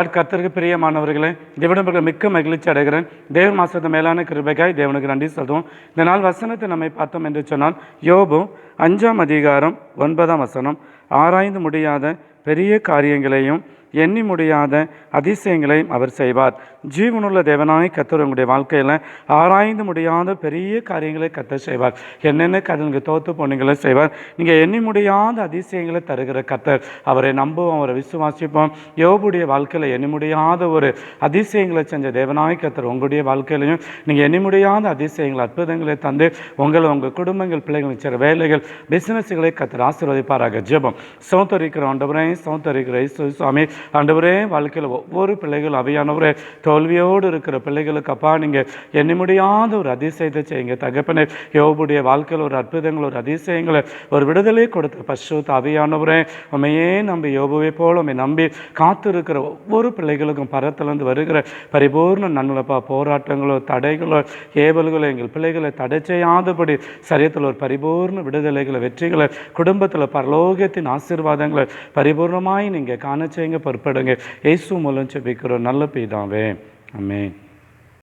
கர்த்தருக்கு பிரியமானவர்களே தேவனுக்கு மிக்க மகிழ்ச்சி அடைகிறேன். தேவன் மாசத்து மேலான கிருபைக்காய் தேவனுக்கு நன்றி சொல்லுவோம் இந்த நாள் வசனத்தை நம்மை பார்த்தோம் என்று சொன்னால் யோபு அஞ்சாம் அதிகாரம் ஒன்பதாம் வசனம் ஆராய்ந்து முடியாத பெரிய காரியங்களையும் எண்ணி முடியாத அதிசயங்களையும் அவர் செய்வார். ஜீவனுள்ள தேவனாய் கத்தர் உங்களுடைய வாழ்க்கையில் ஆராய்ந்து முடியாத பெரிய காரியங்களை கத்தர் செய்வார். என்னென்ன கடனுக்கு தோத்து போனீங்களோ செய்வார். நீங்கள் எண்ணி முடியாத அதிசயங்களை தருகிற கத்தர் அவரை நம்புவோம் அவரை விசுவாசிப்போம். யோபுடைய வாழ்க்கையில் எண்ணி முடியாத ஒரு அதிசயங்களை செஞ்ச தேவனாய் கத்தர் உங்களுடைய வாழ்க்கையிலையும் நீங்கள் எண்ணி முடியாத அதிசயங்கள் அற்புதங்களை தந்து உங்களை உங்கள் குடும்பங்கள் பிள்ளைகள் சில வேலைகள் பிஸ்னஸ்களை கத்தர் ஆசீர்வதிப்பாராக. ஜெபம். சௌத்தரிக்கிற ஆண்டவரே சௌத்தரிக்கிற சுவாமி. ஆண்டவரே வாழ்க்கையில் ஒவ்வொரு பிள்ளைகள் அவையானவரே தோல்வியோடு இருக்கிற பிள்ளைகளுக்கு அப்பா நீங்கள் எண்ணி முடியாத ஒரு அதிசயத்தை செய்யுங்க. தகப்பனை யோபுடைய வாழ்க்கையில் ஒரு அற்புதங்கள் ஒரு அதிசயங்களை ஒரு விடுதலை கொடுத்த பசு தவியானவரே உண்மையே நம்பி யோபுவை போல உண்மை நம்பி காத்திருக்கிற ஒவ்வொரு பிள்ளைகளுக்கும் பரத்திலிருந்து வருகிற பரிபூர்ண நன்மலப்பா போராட்டங்களோ தடைகளோ ஏவல்களோ எங்கள் பிள்ளைகளை தடை செய்யாதபடி சரியத்தில் ஒரு பரிபூர்ண விடுதலைகளை வெற்றிகளை குடும்பத்தில் பரலோகத்தின் ஆசீர்வாதங்களை பரிபூர்ணமாய் நீங்கள் காண செய்யுங்க பொறுப்படுங்க. இயேசு மூலம் செபிக்கிறோம் நல்ல பிதாவே. Amén.